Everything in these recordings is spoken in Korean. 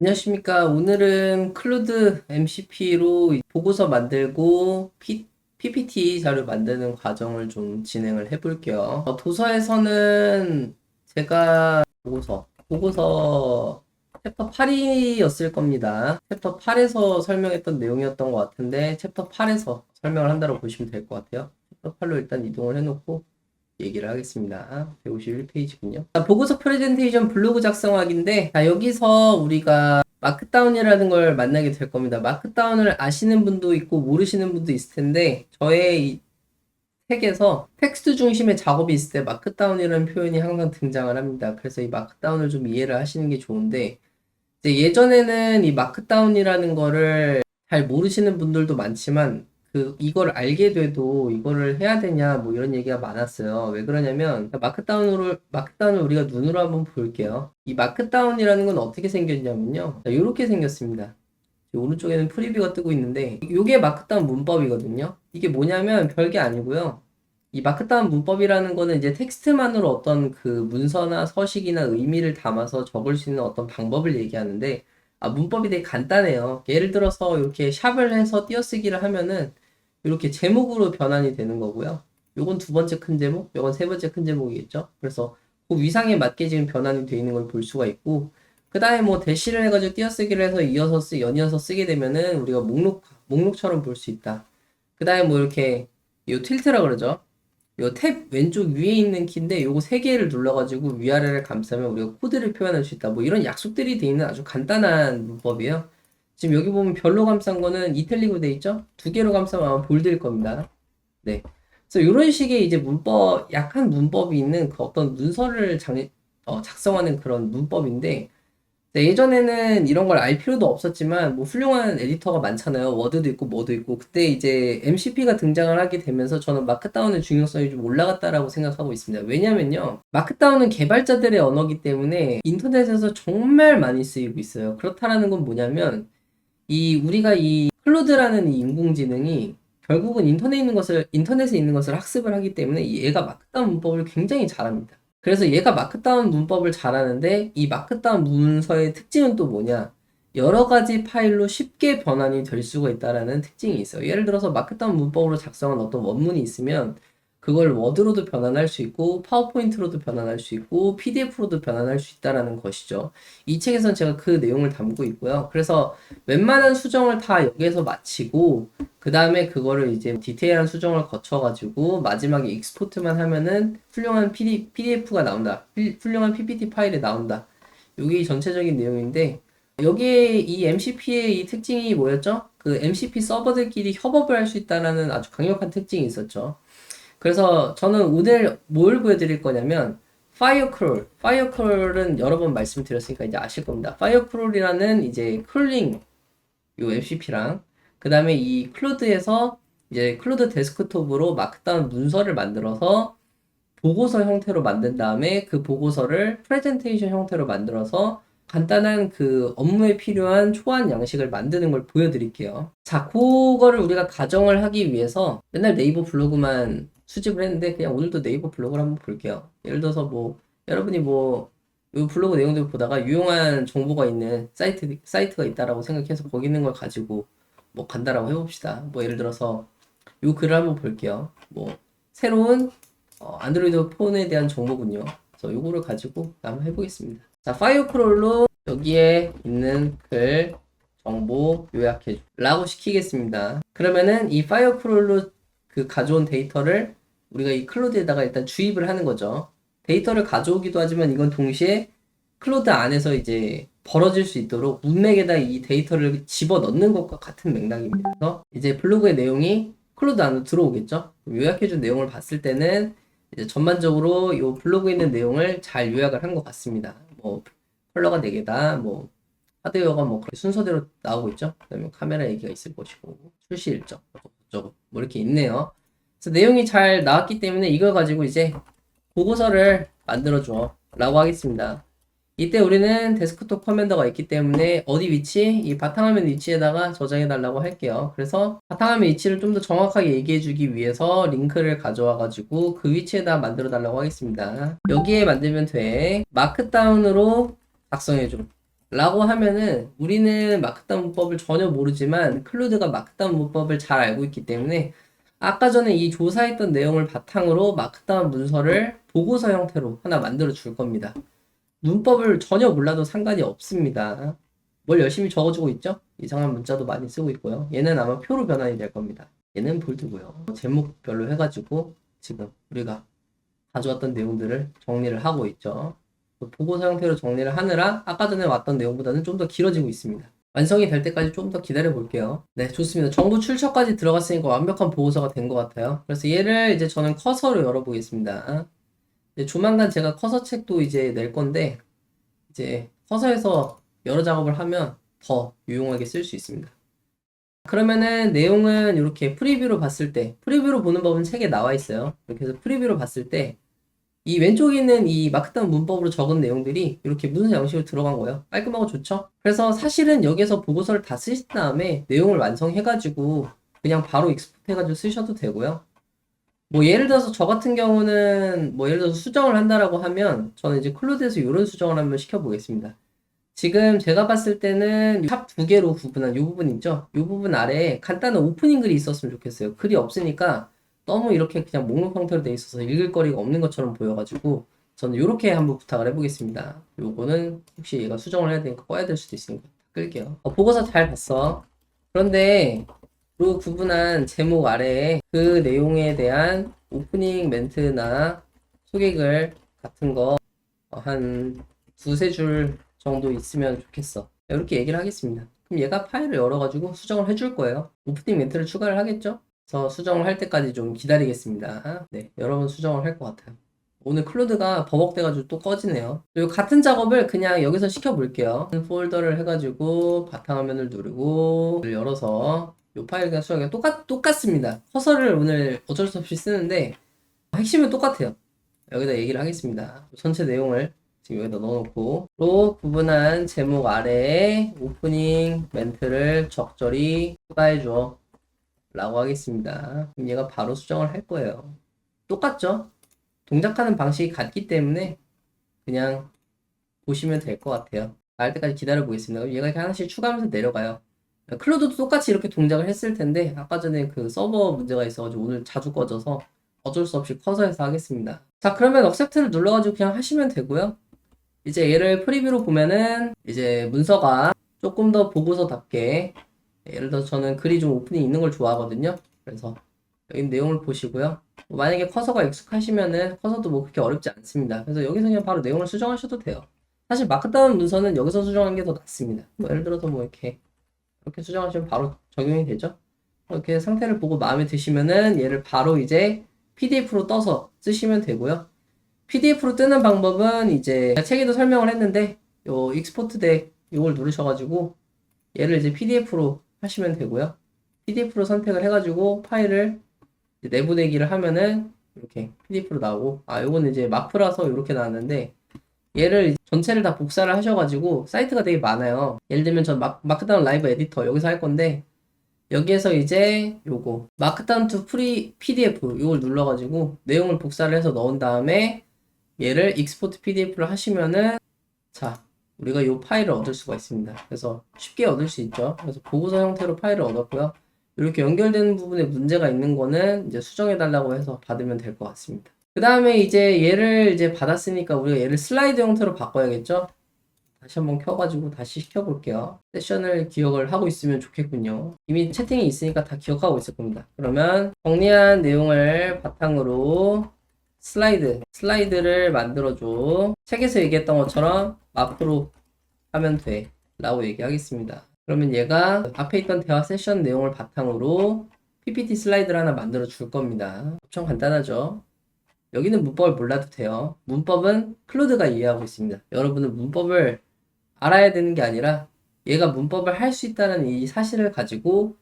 안녕하십니까. 오늘은 클로드 MCP로 보고서 만들고 P, PPT 자료 만드는 과정을 좀 진행을 해볼게요. 어, 도서에서는 제가 보고서, 보고서 챕터 8이었을 겁니다. 챕터 8에서 설명했던 내용이었던 것 같은데 챕터 8에서 설명을 한다고 보시면 될 것 같아요. 챕터 8로 일단 이동을 해놓고 얘기를 하겠습니다. 151페이지군요. 보고서 프레젠테이션 블로그 작성하기인데, 자, 여기서 우리가 마크다운이라는 걸 만나게 될 겁니다. 마크다운을 아시는 분도 있고 모르시는 분도 있을 텐데, 저의 이 책에서 텍스트 중심의 작업이 있을 때 마크다운이라는 표현이 항상 등장을 합니다. 그래서 이 마크다운을 좀 이해를 하시는 게 좋은데, 예전에는 이 마크다운이라는 거를 잘 모르시는 분들도 많지만, 그 이걸 알게 돼도 이거를 해야 되냐 뭐 이런 얘기가 많았어요. 왜 그러냐면 마크다운으로 마크다운을 우리가 눈으로 한번 볼게요. 이 마크다운이라는 건 어떻게 생겼냐면요. 이렇게 생겼습니다. 오른쪽에는 프리뷰가 뜨고 있는데 이게 마크다운 문법이거든요. 이게 뭐냐면 별게 아니고요. 이 마크다운 문법이라는 거는 이제 텍스트만으로 어떤 그 문서나 서식이나 의미를 담아서 적을 수 있는 어떤 방법을 얘기하는데 아, 문법이 되게 간단해요. 예를 들어서 이렇게 샵을 해서 띄어쓰기를 하면은 이렇게 제목으로 변환이 되는 거고요. 요건 두 번째 큰 제목, 요건 세 번째 큰 제목이겠죠. 그래서 그 위상에 맞게 지금 변환이 되어 있는 걸 볼 수가 있고, 그 다음에 뭐 대시를 해가지고 띄어쓰기를 해서 이어서 쓰, 연이어서 쓰게 되면은 우리가 목록, 목록처럼 볼 수 있다. 그 다음에 뭐 이렇게, 요 틸트라 그러죠. 요 탭 왼쪽 위에 있는 키인데 요거 세 개를 눌러가지고 위아래를 감싸면 우리가 코드를 표현할 수 있다. 뭐 이런 약속들이 되어 있는 아주 간단한 문법이에요. 지금 여기 보면 별로 감싼 거는 이탈리로 돼 있죠? 두 개로 감싸면 아마 볼드일 겁니다. 네. 그래서 이런 식의 이제 문법, 약한 문법이 있는 그 어떤 문서를 장, 어, 작성하는 그런 문법인데, 네, 예전에는 이런 걸 알 필요도 없었지만 뭐 훌륭한 에디터가 많잖아요. 워드도 있고 뭐도 있고 그때 이제 MCP가 등장을 하게 되면서 저는 마크다운의 중요성이 좀 올라갔다라고 생각하고 있습니다. 왜냐면요. 마크다운은 개발자들의 언어기 때문에 인터넷에서 정말 많이 쓰이고 있어요. 그렇다라는 건 뭐냐면 이 우리가 이 클로드라는 이 인공지능이 결국은 인터넷에 있는 것을 인터넷에 있는 것을 학습을 하기 때문에 얘가 마크다운 문법을 굉장히 잘합니다. 그래서 얘가 마크다운 문법을 잘하는데 이 마크다운 문서의 특징은 또 뭐냐? 여러 가지 파일로 쉽게 변환이 될 수가 있다라는 특징이 있어요. 예를 들어서 마크다운 문법으로 작성한 어떤 원문이 있으면 그걸 워드로도 변환할 수 있고 파워포인트로도 변환할 수 있고 PDF로도 변환할 수 있다라는 것이죠. 이 책에서는 제가 그 내용을 담고 있고요. 그래서 웬만한 수정을 다 여기에서 마치고 그 다음에 그거를 이제 디테일한 수정을 거쳐가지고 마지막에 익스포트만 하면은 훌륭한 PD, PDF가 나온다. 훌륭한 PPT 파일이 나온다. 이게 전체적인 내용인데 여기에 이 MCP의 이 특징이 뭐였죠? 그 MCP 서버들끼리 협업을 할 수 있다라는 아주 강력한 특징이 있었죠. 그래서 저는 오늘 뭘 보여드릴 거냐면 파이어크롤, 파이어크롤은 여러 번 말씀드렸으니까 이제 아실 겁니다. 파이어크롤이라는 이제 쿨링 요 MCP랑 그 다음에 이 클로드에서 이제 클로드 데스크톱으로 마크다운 문서를 만들어서 보고서 형태로 만든 다음에 그 보고서를 프레젠테이션 형태로 만들어서 간단한 그 업무에 필요한 초안 양식을 만드는 걸 보여드릴게요. 자, 그거를 우리가 가정을 하기 위해서 맨날 네이버 블로그만 수집을 했는데 그냥 오늘도 네이버 블로그를 한번 볼게요. 예를 들어서 뭐 여러분이 뭐 이 블로그 내용들 보다가 유용한 정보가 있는 사이트 사이트가 있다라고 생각해서 거기 있는 걸 가지고 뭐 간다라고 해봅시다. 뭐 예를 들어서 이 글을 한번 볼게요. 뭐 새로운 어, 안드로이드 폰에 대한 정보군요. 그래서 요거를 가지고 한번 해보겠습니다. 자, 파이어 크롤로 여기에 있는 글 정보 요약해 라고 시키겠습니다. 그러면은 이 파이어 크롤로 그 가져온 데이터를 우리가 이 클로드에다가 일단 주입을 하는 거죠. 데이터를 가져오기도 하지만 이건 동시에 클로드 안에서 이제 벌어질 수 있도록 문맥에다 이 데이터를 집어 넣는 것과 같은 맥락입니다. 그래서 이제 블로그의 내용이 클로드 안으로 들어오겠죠. 요약해준 내용을 봤을 때는 이제 전반적으로 이 블로그에 있는 내용을 잘 요약을 한 것 같습니다. 뭐 컬러가 4개다, 뭐 하드웨어가 뭐 순서대로 나오고 있죠. 그다음에 카메라 얘기가 있을 것이고 출시 일정, 저거 뭐 이렇게 있네요. 그래서 내용이 잘 나왔기 때문에 이걸 가지고 이제 보고서를 만들어줘 라고 하겠습니다. 이때 우리는 데스크톱 커맨더가 있기 때문에 어디 위치? 이 바탕화면 위치에다가 저장해 달라고 할게요. 그래서 바탕화면 위치를 좀 더 정확하게 얘기해 주기 위해서 링크를 가져와 가지고 그 위치에다 만들어 달라고 하겠습니다. 여기에 만들면 돼. 마크다운으로 작성해 줘. 라고 하면은 우리는 마크다운 문법을 전혀 모르지만 클로드가 마크다운 문법을 잘 알고 있기 때문에 아까 전에 이 조사했던 내용을 바탕으로 마크다운 문서를 보고서 형태로 하나 만들어 줄 겁니다. 문법을 전혀 몰라도 상관이 없습니다. 뭘 열심히 적어주고 있죠? 이상한 문자도 많이 쓰고 있고요. 얘는 아마 표로 변환이 될 겁니다. 얘는 볼드고요. 제목별로 해가지고 지금 우리가 가져왔던 내용들을 정리를 하고 있죠. 보고서 형태로 정리를 하느라 아까 전에 왔던 내용보다는 좀 더 길어지고 있습니다. 완성이 될 때까지 좀더 기다려 볼게요. 네, 좋습니다. 정보 출처까지 들어갔으니까 완벽한 보고서가 된 것 같아요. 그래서 얘를 이제 저는 커서로 열어보겠습니다. 조만간 제가 커서 책도 이제 낼 건데, 이제 커서에서 여러 작업을 하면 더 유용하게 쓸 수 있습니다. 그러면은 내용은 이렇게 프리뷰로 봤을 때, 프리뷰로 보는 법은 책에 나와 있어요. 이렇게 해서 프리뷰로 봤을 때, 이 왼쪽에 있는 이 마크다운 문법으로 적은 내용들이 이렇게 문서 양식으로 들어간 거예요. 깔끔하고 좋죠? 그래서 사실은 여기서 보고서를 다 쓰신 다음에 내용을 완성해가지고 그냥 바로 익스포트 해가지고 쓰셔도 되고요. 뭐 예를 들어서 저 같은 경우는 뭐 예를 들어서 수정을 한다라고 하면 저는 이제 클로드에서 이런 수정을 한번 시켜보겠습니다. 지금 제가 봤을 때는 탑 두 개로 구분한 이 부분 있죠? 이 부분 아래에 간단한 오프닝 글이 있었으면 좋겠어요. 글이 없으니까 너무 이렇게 그냥 목록 형태로 돼 있어서 읽을 거리가 없는 것처럼 보여가지고 저는 이렇게 한번 부탁을 해보겠습니다. 요거는 혹시 얘가 수정을 해야 되니까 꺼야 될 수도 있으니까 끌게요. 어, 보고서 잘 봤어. 그런데 로 구분한 제목 아래에 그 내용에 대한 오프닝 멘트나 소개글 같은 거 한 두세 줄 정도 있으면 좋겠어. 이렇게 얘기를 하겠습니다. 그럼 얘가 파일을 열어가지고 수정을 해줄 거예요. 오프닝 멘트를 추가를 하겠죠? 그래서 수정을 할 때까지 좀 기다리겠습니다. 네, 여러분 수정을 할 것 같아요. 오늘 클로드가 버벅대가지고 또 꺼지네요. 그리고 같은 작업을 그냥 여기서 시켜볼게요. 폴더를 해가지고 바탕화면을 누르고 열어서 이 파일 그냥 수정해 똑같 똑같습니다. 커서를 오늘 어쩔 수 없이 쓰는데 핵심은 똑같아요. 여기다 얘기를 하겠습니다. 전체 내용을 지금 여기다 넣어놓고 로 구분한 제목 아래에 오프닝 멘트를 적절히 추가해줘 라고 하겠습니다. 그럼 얘가 바로 수정을 할 거예요. 똑같죠? 동작하는 방식이 같기 때문에 그냥 보시면 될 것 같아요. 알 때까지 기다려 보겠습니다. 얘가 이렇게 하나씩 추가하면서 내려가요. 클로드도 똑같이 이렇게 동작을 했을 텐데 아까 전에 그 서버 문제가 있어가지고 오늘 자주 꺼져서 어쩔 수 없이 커서해서 하겠습니다. 자 그러면 억셉트를 눌러가지고 그냥 하시면 되고요. 이제 얘를 프리뷰로 보면은 이제 문서가 조금 더 보고서답게 예를 들어 저는 글이 좀 오픈이 있는 걸 좋아하거든요. 그래서 여기 내용을 보시고요. 뭐 만약에 커서가 익숙하시면은 커서도 뭐 그렇게 어렵지 않습니다. 그래서 여기서 그냥 바로 내용을 수정하셔도 돼요. 사실 마크다운 문서는 여기서 수정하는 게 더 낫습니다. 뭐 예를 들어서 뭐 이렇게 이렇게 수정하시면 바로 적용이 되죠. 이렇게 상태를 보고 마음에 드시면은 얘를 바로 이제 PDF로 떠서 쓰시면 되고요. PDF로 뜨는 방법은 이제 책에도 설명을 했는데 요 익스포트 덱 이걸 누르셔가지고 얘를 이제 PDF로 하시면 되고요. PDF로 선택을 해가지고 파일을 내보내기를 하면은 이렇게 PDF로 나오고 아 요거는 이제 마크라서 이렇게 나왔는데 얘를 전체를 다 복사를 하셔가지고 사이트가 되게 많아요. 예를 들면 전 마, 마크다운 라이브 에디터 여기서 할 건데 여기에서 이제 요거 마크다운 투 프리 PDF 이걸 눌러가지고 내용을 복사를 해서 넣은 다음에 얘를 익스포트 PDF를 하시면은 자 우리가 이 파일을 얻을 수가 있습니다. 그래서 쉽게 얻을 수 있죠. 그래서 보고서 형태로 파일을 얻었고요. 이렇게 연결되는 부분에 문제가 있는 거는 이제 수정해 달라고 해서 받으면 될 것 같습니다. 그 다음에 이제 얘를 이제 받았으니까 우리가 얘를 슬라이드 형태로 바꿔야겠죠? 다시 한번 켜가지고 다시 시켜볼게요. 세션을 기억을 하고 있으면 좋겠군요. 이미 채팅이 있으니까 다 기억하고 있을 겁니다. 그러면 정리한 내용을 바탕으로 슬라이드, 슬라이드를 만들어줘. 책에서 얘기했던 것처럼 앞으로 하면 돼. 라고 얘기하겠습니다. 그러면 얘가 앞에 있던 대화 세션 내용을 바탕으로 PPT 슬라이드를 하나 만들어 줄 겁니다. 엄청 간단하죠? 여기는 문법을 몰라도 돼요. 문법은 클로드가 이해하고 있습니다. 여러분은 문법을 알아야 되는 게 아니라 얘가 문법을 할 수 있다는 이 사실을 가지고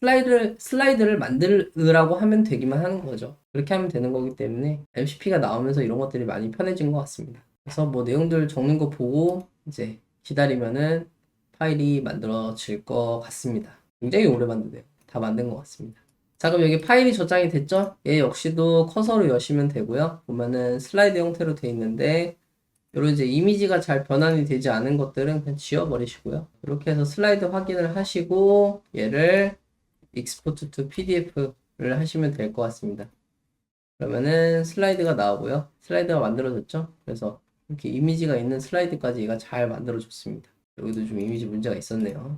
슬라이드를, 슬라이드를 만들으라고 하면 되기만 하는 거죠. 그렇게 하면 되는 거기 때문에 MCP가 나오면서 이런 것들이 많이 편해진 것 같습니다. 그래서 뭐 내용들 적는 거 보고 이제 기다리면은 파일이 만들어질 것 같습니다. 굉장히 오래 만드네요. 다 만든 것 같습니다. 자, 그럼 여기 파일이 저장이 됐죠? 얘 역시도 커서로 여시면 되고요. 보면은 슬라이드 형태로 돼 있는데 이런 이제 이미지가 잘 변환이 되지 않은 것들은 그냥 지워버리시고요. 이렇게 해서 슬라이드 확인을 하시고 얘를 export to PDF를 하시면 될 것 같습니다. 그러면은 슬라이드가 나오고요. 슬라이드가 만들어졌죠? 그래서 이렇게 이미지가 있는 슬라이드까지 얘가 잘 만들어줬습니다. 여기도 좀 이미지 문제가 있었네요.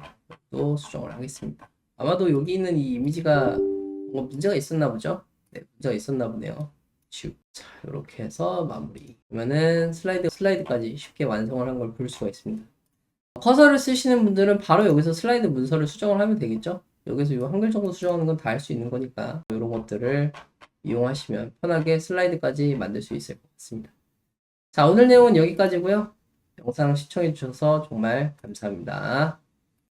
또 수정을 하겠습니다. 아마도 여기 있는 이 이미지가 뭔가 문제가 있었나 보죠? 네, 문제가 있었나 보네요. 지우. 자, 이렇게 해서 마무리. 그러면은 슬라이드, 슬라이드까지 쉽게 완성을 한 걸 볼 수가 있습니다. 커서를 쓰시는 분들은 바로 여기서 슬라이드 문서를 수정을 하면 되겠죠? 여기서 이 한글 정도 수정하는 건 다 할 수 있는 거니까 이런 것들을 이용하시면 편하게 슬라이드까지 만들 수 있을 것 같습니다. 자, 오늘 내용은 여기까지고요. 영상 시청해 주셔서 정말 감사합니다.